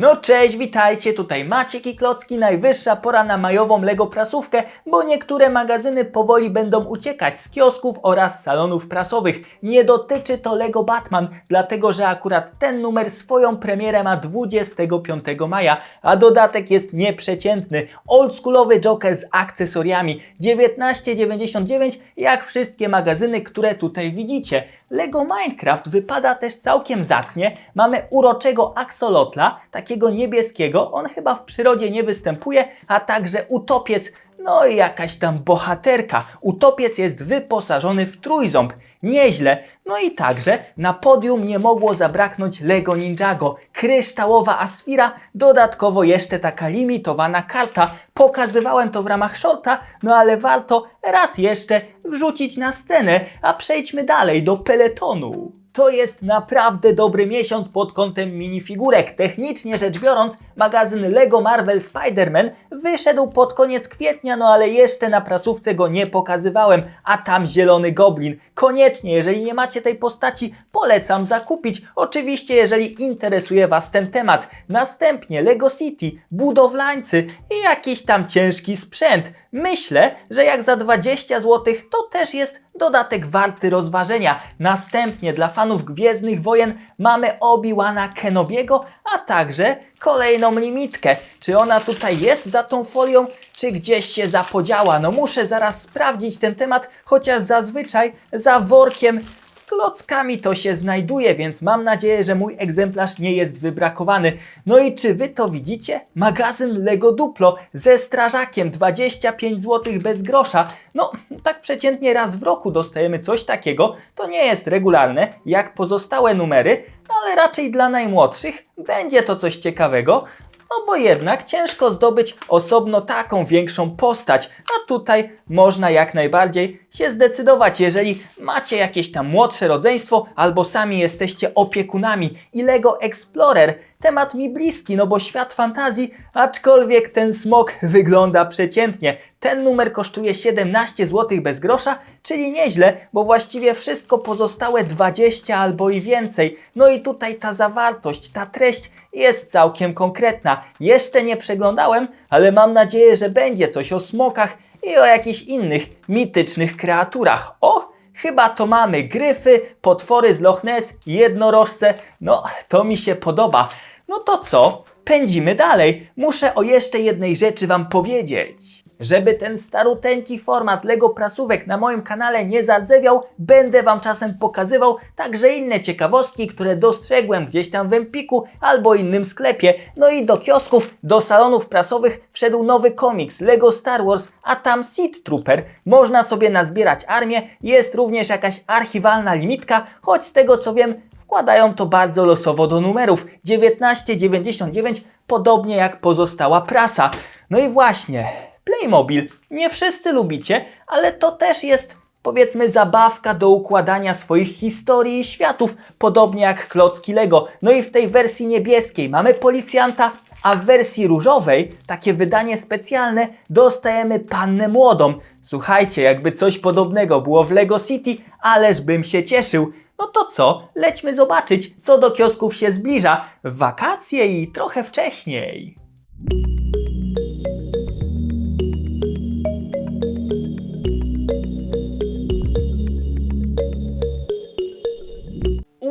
No cześć, witajcie, tutaj Maciek i Klocki, najwyższa pora na majową Lego prasówkę, bo niektóre magazyny powoli będą uciekać z kiosków oraz salonów prasowych. Nie dotyczy to Lego Batman, dlatego że akurat ten numer swoją premierę ma 25 maja, a dodatek jest nieprzeciętny. Oldschoolowy Joker z akcesoriami 19,99 jak wszystkie magazyny, które tutaj widzicie. Lego Minecraft wypada też całkiem zacnie. Mamy uroczego aksolotla, takiego niebieskiego. On chyba w przyrodzie nie występuje, a także utopiec, no i jakaś tam bohaterka. Utopiec jest wyposażony w trójząb. Nieźle. No i także na podium nie mogło zabraknąć Lego Ninjago. Kryształowa Asfira, dodatkowo jeszcze taka limitowana karta. Pokazywałem to w ramach shorta, no ale warto raz jeszcze wrzucić na scenę, a przejdźmy dalej do peletonu. To jest naprawdę dobry miesiąc pod kątem minifigurek. Technicznie rzecz biorąc, magazyn Lego Marvel Spider-Man wyszedł pod koniec kwietnia, no ale jeszcze na prasówce go nie pokazywałem, a tam zielony goblin. Koniecznie, jeżeli nie macie tej postaci, polecam zakupić. Oczywiście, jeżeli interesuje Was ten temat. Następnie Lego City, budowlańcy i jakiś tam ciężki sprzęt. Myślę, że jak za 20 zł to też jest dodatek warty rozważenia. Następnie dla fanów Gwiezdnych Wojen mamy Obi-Wana Kenobiego, a także kolejną limitkę. Czy ona tutaj jest za tą folią, czy gdzieś się zapodziała? No muszę zaraz sprawdzić ten temat, chociaż zazwyczaj za workiem z klockami to się znajduje, więc mam nadzieję, że mój egzemplarz nie jest wybrakowany. No i czy wy to widzicie? Magazyn Lego Duplo ze strażakiem 25 zł bez grosza. No, tak przeciętnie raz w roku dostajemy coś takiego. To nie jest regularne, jak pozostałe numery, ale raczej dla najmłodszych będzie to coś ciekawego. No bo jednak ciężko zdobyć osobno taką większą postać, a tutaj można jak najbardziej się zdecydować, jeżeli macie jakieś tam młodsze rodzeństwo albo sami jesteście opiekunami. I Lego Explorer, temat mi bliski, no bo świat fantazji, aczkolwiek ten smok wygląda przeciętnie. Ten numer kosztuje 17 zł bez grosza, czyli nieźle, bo właściwie wszystko pozostałe 20 albo i więcej. No i tutaj ta zawartość, ta treść jest całkiem konkretna. Jeszcze nie przeglądałem, ale mam nadzieję, że będzie coś o smokach i o jakichś innych mitycznych kreaturach. O! Chyba to mamy gryfy, potwory z Loch Ness, jednorożce. No, to mi się podoba. No to co? Pędzimy dalej. Muszę o jeszcze jednej rzeczy Wam powiedzieć. Żeby ten staruteńki format Lego prasówek na moim kanale nie zardzewiał, będę Wam czasem pokazywał także inne ciekawostki, które dostrzegłem gdzieś tam w Empiku albo innym sklepie. No i do kiosków, do salonów prasowych wszedł nowy komiks Lego Star Wars, a tam Seed Trooper. Można sobie nazbierać armię, jest również jakaś archiwalna limitka, choć z tego co wiem, wkładają to bardzo losowo do numerów 1999, podobnie jak pozostała prasa. No i właśnie, Playmobil. Nie wszyscy lubicie, ale to też jest powiedzmy zabawka do układania swoich historii i światów, podobnie jak klocki Lego. No i w tej wersji niebieskiej mamy policjanta, a w wersji różowej, takie wydanie specjalne, dostajemy pannę młodą. Słuchajcie, jakby coś podobnego było w Lego City, ależ bym się cieszył. No to co? Lećmy zobaczyć, co do kiosków się zbliża wakacje i trochę wcześniej.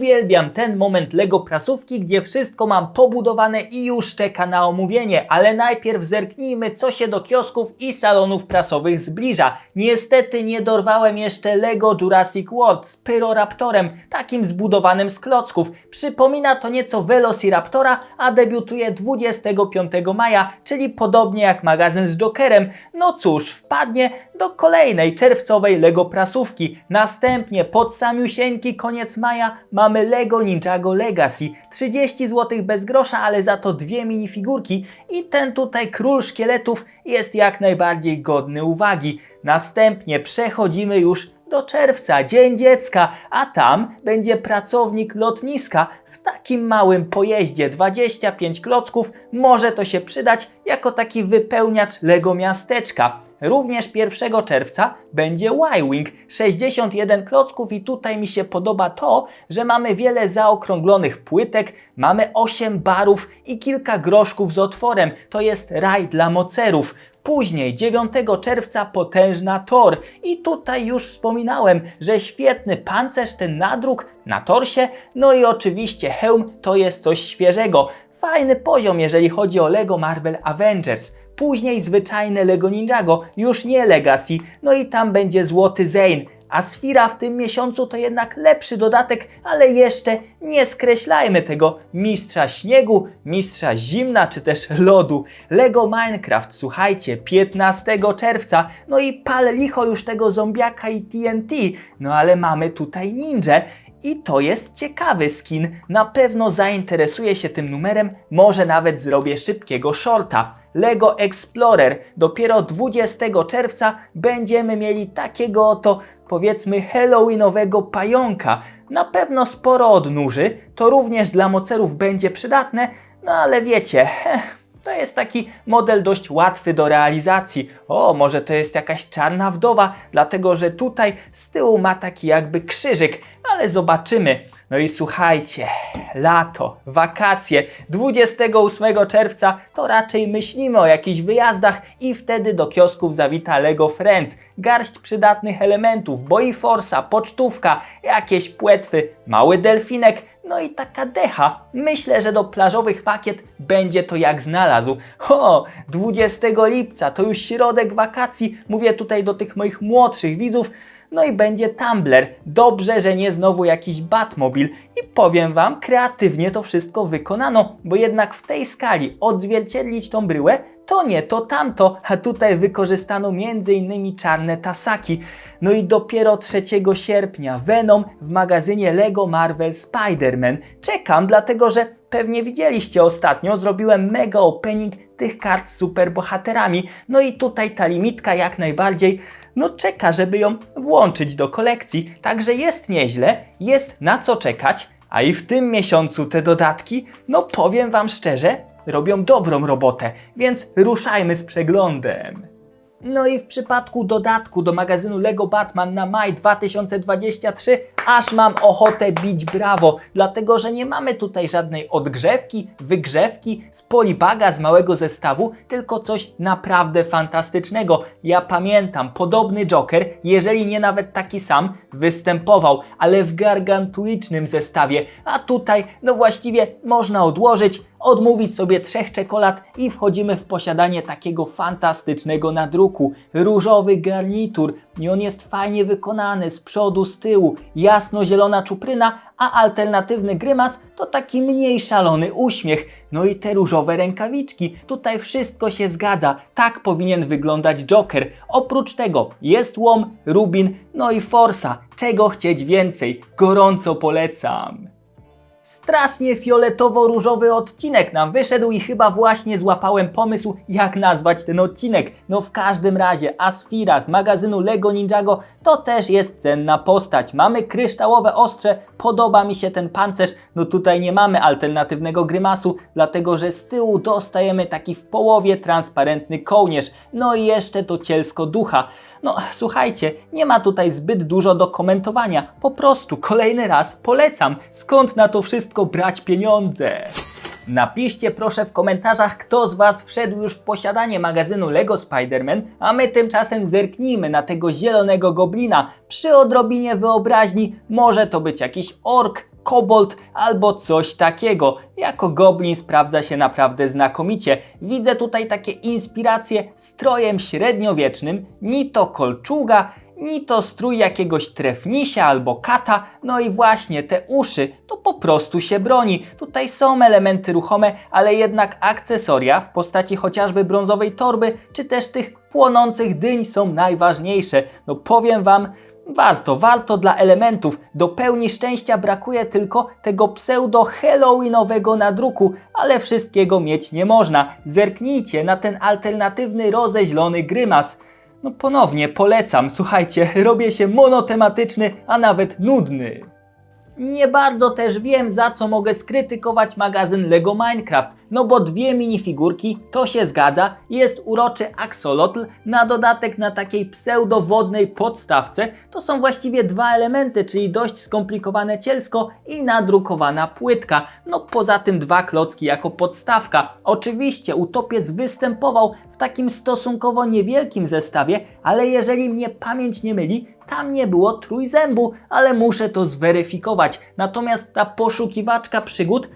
Uwielbiam ten moment Lego prasówki, gdzie wszystko mam pobudowane i już czeka na omówienie, ale najpierw zerknijmy, co się do kiosków i salonów prasowych zbliża. Niestety nie dorwałem jeszcze Lego Jurassic World z Pyroraptorem, takim zbudowanym z klocków. Przypomina to nieco Velociraptora, a debiutuje 25 maja, czyli podobnie jak magazyn z Jokerem. No cóż, wpadnie do kolejnej czerwcowej Lego prasówki. Następnie pod samiusieńki koniec maja mamy Lego Ninjago Legacy. 30 zł bez grosza, ale za to dwie minifigurki i ten tutaj król szkieletów jest jak najbardziej godny uwagi. Następnie przechodzimy już do czerwca, Dzień Dziecka, a tam będzie pracownik lotniska w takim małym pojeździe, 25 klocków, może to się przydać jako taki wypełniacz Lego miasteczka. Również 1 czerwca będzie Y-Wing. 61 klocków i tutaj mi się podoba to, że mamy wiele zaokrąglonych płytek, mamy 8 barów i kilka groszków z otworem. To jest raj dla mocerów. Później, 9 czerwca, potężna tor. I tutaj już wspominałem, że świetny pancerz, ten nadruk na torsie. No i oczywiście hełm to jest coś świeżego. Fajny poziom, jeżeli chodzi o LEGO Marvel Avengers. Później zwyczajne LEGO Ninjago, już nie Legacy. No i tam będzie złoty Zane. A Sfira w tym miesiącu to jednak lepszy dodatek, ale jeszcze nie skreślajmy tego mistrza śniegu, mistrza zimna czy też lodu. Lego Minecraft, słuchajcie, 15 czerwca, no i pal licho już tego zombiaka i TNT, no ale mamy tutaj ninja i to jest ciekawy skin. Na pewno zainteresuję się tym numerem, może nawet zrobię szybkiego shorta. Lego Explorer. Dopiero 20 czerwca będziemy mieli takiego oto powiedzmy halloweenowego pająka. Na pewno sporo odnóży, to również dla mocerów będzie przydatne, no ale wiecie, heh, to jest taki model dość łatwy do realizacji. O, może to jest jakaś czarna wdowa, dlatego że tutaj z tyłu ma taki jakby krzyżyk, ale zobaczymy. No i słuchajcie, lato, wakacje, 28 czerwca to raczej myślimy o jakichś wyjazdach i wtedy do kiosków zawita Lego Friends. Garść przydatnych elementów, boi forsa, pocztówka, jakieś płetwy, mały delfinek, no i taka decha. Myślę, że do plażowych pakiet będzie to jak znalazł. O, 20 lipca to już środek wakacji. Mówię tutaj do tych moich młodszych widzów. No i będzie Tumblr. Dobrze, że nie znowu jakiś Batmobil. I powiem Wam, kreatywnie to wszystko wykonano, bo jednak w tej skali odzwierciedlić tą bryłę to nie to tamto, a tutaj wykorzystano m.in. czarne tasaki. No i dopiero 3 sierpnia Venom w magazynie Lego Marvel Spider-Man. Czekam, dlatego że pewnie widzieliście ostatnio, zrobiłem mega opening tych kart z superbohaterami. No i tutaj ta limitka jak najbardziej no czeka, żeby ją włączyć do kolekcji. Także jest nieźle, jest na co czekać. A i w tym miesiącu te dodatki, no powiem Wam szczerze, robią dobrą robotę, więc ruszajmy z przeglądem. No i w przypadku dodatku do magazynu Lego Batman na maj 2023 aż mam ochotę bić brawo, dlatego że nie mamy tutaj żadnej odgrzewki, wygrzewki z polibaga z małego zestawu, tylko coś naprawdę fantastycznego. Ja pamiętam, podobny Joker, jeżeli nie nawet taki sam, występował, ale w gargantuicznym zestawie, a tutaj no właściwie można odłożyć, odmówić sobie trzech czekolad i wchodzimy w posiadanie takiego fantastycznego nadruku. Różowy garnitur i on jest fajnie wykonany z przodu, z tyłu, jasno-zielona czupryna, a alternatywny grymas to taki mniej szalony uśmiech. No i te różowe rękawiczki, tutaj wszystko się zgadza, tak powinien wyglądać Joker. Oprócz tego jest łom, rubin, no i forsa. Czego chcieć więcej? Gorąco polecam. Strasznie fioletowo-różowy odcinek nam wyszedł i chyba właśnie złapałem pomysł, jak nazwać ten odcinek. No w każdym razie Asfira z magazynu Lego Ninjago to też jest cenna postać. Mamy kryształowe ostrze, podoba mi się ten pancerz. No tutaj nie mamy alternatywnego grymasu, dlatego że z tyłu dostajemy taki w połowie transparentny kołnierz. No i jeszcze to cielsko ducha. No słuchajcie, nie ma tutaj zbyt dużo do komentowania. Po prostu kolejny raz polecam. Skąd na to wszystko brać pieniądze? Napiszcie proszę w komentarzach, kto z Was wszedł już w posiadanie magazynu Lego Spider-Man, a my tymczasem zerknijmy na tego zielonego goblina. Przy odrobinie wyobraźni może to być jakiś ork, kobold albo coś takiego. Jako goblin sprawdza się naprawdę znakomicie. Widzę tutaj takie inspiracje strojem średniowiecznym, ni to kolczuga, ni to strój jakiegoś trefnisia albo kata, no i właśnie te uszy, to po prostu się broni. Tutaj są elementy ruchome, ale jednak akcesoria w postaci chociażby brązowej torby, czy też tych płonących dyń są najważniejsze. No powiem Wam, Warto, warto dla elementów. Do pełni szczęścia brakuje tylko tego pseudo-halloweenowego nadruku, ale wszystkiego mieć nie można. Zerknijcie na ten alternatywny rozeźlony grymas. No ponownie polecam, słuchajcie, robię się monotematyczny, a nawet nudny. Nie bardzo też wiem, za co mogę skrytykować magazyn LEGO Minecraft. No bo dwie minifigurki, to się zgadza, jest uroczy axolotl, na dodatek na takiej pseudowodnej podstawce. To są właściwie dwa elementy, czyli dość skomplikowane cielsko i nadrukowana płytka. No poza tym dwa klocki jako podstawka. Oczywiście utopiec występował w takim stosunkowo niewielkim zestawie, ale jeżeli mnie pamięć nie myli, tam nie było trójzębu, ale muszę to zweryfikować. Natomiast ta poszukiwaczka przygód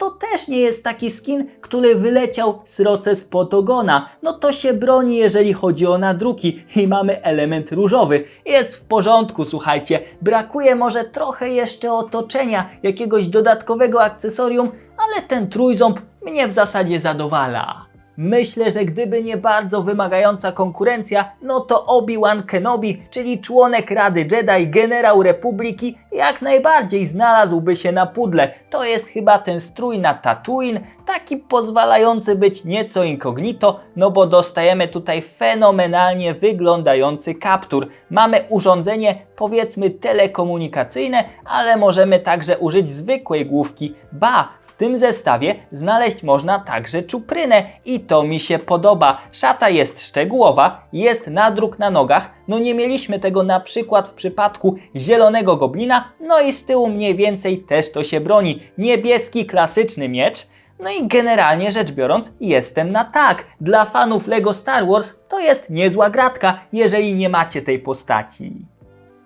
to też nie jest taki skin, który wyleciał z roce z Potogona. No to się broni, jeżeli chodzi o nadruki i mamy element różowy. Jest w porządku, słuchajcie. Brakuje może trochę jeszcze otoczenia, jakiegoś dodatkowego akcesorium, ale ten trójząb mnie w zasadzie zadowala. Myślę, że gdyby nie bardzo wymagająca konkurencja, no to Obi-Wan Kenobi, czyli członek Rady Jedi, generał Republiki, jak najbardziej znalazłby się na pudle. To jest chyba ten strój na Tatooine, taki pozwalający być nieco incognito, no bo dostajemy tutaj fenomenalnie wyglądający kaptur. Mamy urządzenie powiedzmy telekomunikacyjne, ale możemy także użyć zwykłej główki. Ba, tym zestawie znaleźć można także czuprynę i to mi się podoba. Szata jest szczegółowa, jest nadruk na nogach, no nie mieliśmy tego na przykład w przypadku zielonego goblina, no i z tyłu mniej więcej też to się broni. Niebieski klasyczny miecz, no i generalnie rzecz biorąc, jestem na tak. Dla fanów LEGO Star Wars to jest niezła gratka, jeżeli nie macie tej postaci.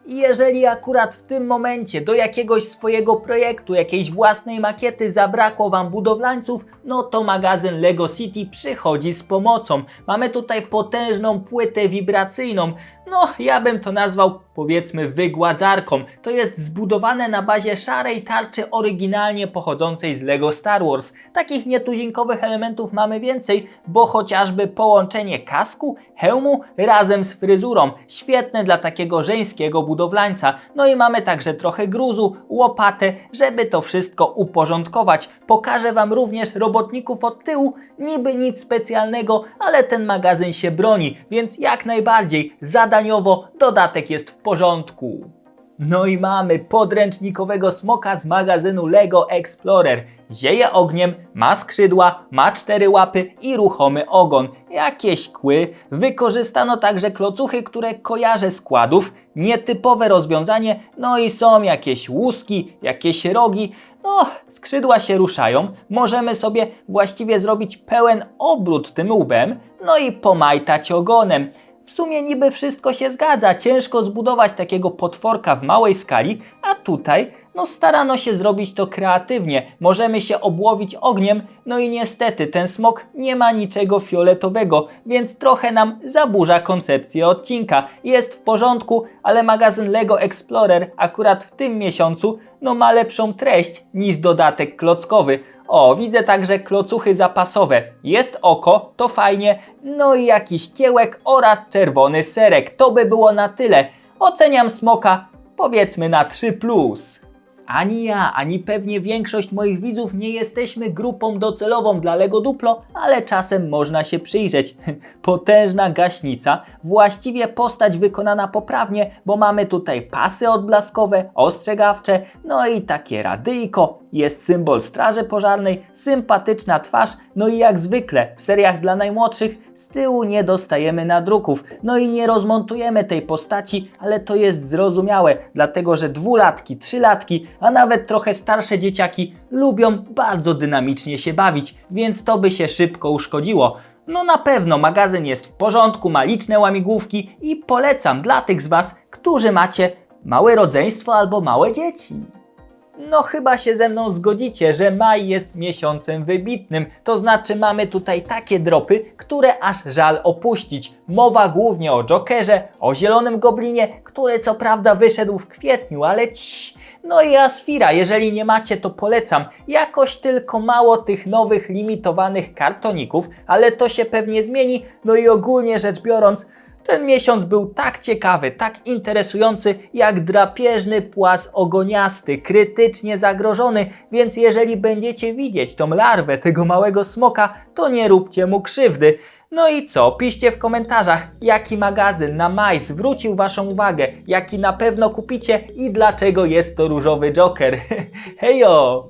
Jeżeli akurat w tym momencie do jakiegoś swojego projektu, jakiejś własnej makiety zabrakło Wam budowlańców, no to magazyn LEGO City przychodzi z pomocą. Mamy tutaj potężną płytę wibracyjną. No, ja bym to nazwał powiedzmy wygładzarką. To jest zbudowane na bazie szarej tarczy oryginalnie pochodzącej z LEGO Star Wars. Takich nietuzinkowych elementów mamy więcej, bo chociażby połączenie kasku, hełmu razem z fryzurą. Świetne dla takiego żeńskiego budowlańca. No i mamy także trochę gruzu, łopatę, żeby to wszystko uporządkować. Pokażę Wam również robotników od tyłu, niby nic specjalnego, ale ten magazyn się broni, więc jak najbardziej zadaniowo dodatek jest w porządku. No i mamy podręcznikowego smoka z magazynu LEGO Explorer. Zieje ogniem, ma skrzydła, ma cztery łapy i ruchomy ogon. Jakieś kły. Wykorzystano także klocuchy, które kojarzę z kładów. Nietypowe rozwiązanie. No i są jakieś łuski, jakieś rogi. No, skrzydła się ruszają. Możemy sobie właściwie zrobić pełen obrót tym łbem. No i pomajtać ogonem. W sumie niby wszystko się zgadza, ciężko zbudować takiego potworka w małej skali, a tutaj no starano się zrobić to kreatywnie. Możemy się obłowić ogniem, no i niestety ten smok nie ma niczego fioletowego, więc trochę nam zaburza koncepcję odcinka. Jest w porządku, ale magazyn LEGO Explorer akurat w tym miesiącu no ma lepszą treść niż dodatek klockowy. O, widzę także klocuchy zapasowe. Jest oko, to fajnie. No i jakiś kiełek oraz czerwony serek. To by było na tyle. Oceniam smoka powiedzmy na 3. Ani ja, ani pewnie większość moich widzów nie jesteśmy grupą docelową dla Lego Duplo, ale czasem można się przyjrzeć. Potężna gaśnica, właściwie postać wykonana poprawnie, bo mamy tutaj pasy odblaskowe, ostrzegawcze, no i takie radyjko, jest symbol straży pożarnej, sympatyczna twarz, no i jak zwykle w seriach dla najmłodszych z tyłu nie dostajemy nadruków, no i nie rozmontujemy tej postaci, ale to jest zrozumiałe, dlatego że dwulatki, trzylatki, a nawet trochę starsze dzieciaki lubią bardzo dynamicznie się bawić, więc to by się szybko uszkodziło. No na pewno magazyn jest w porządku, ma liczne łamigłówki i polecam dla tych z Was, którzy macie małe rodzeństwo albo małe dzieci. No chyba się ze mną zgodzicie, że maj jest miesiącem wybitnym. To znaczy mamy tutaj takie dropy, które aż żal opuścić. Mowa głównie o Jokerze, o Zielonym Goblinie, który co prawda wyszedł w kwietniu, ale ciii. No i Asfira, jeżeli nie macie to polecam. Jakoś tylko mało tych nowych limitowanych kartoników, ale to się pewnie zmieni. No i ogólnie rzecz biorąc, ten miesiąc był tak ciekawy, tak interesujący, jak drapieżny płas ogoniasty, krytycznie zagrożony, więc jeżeli będziecie widzieć tą larwę tego małego smoka, to nie róbcie mu krzywdy. No i co? Piszcie w komentarzach, jaki magazyn na maj zwrócił Waszą uwagę, jaki na pewno kupicie i dlaczego jest to różowy Joker. Hejo!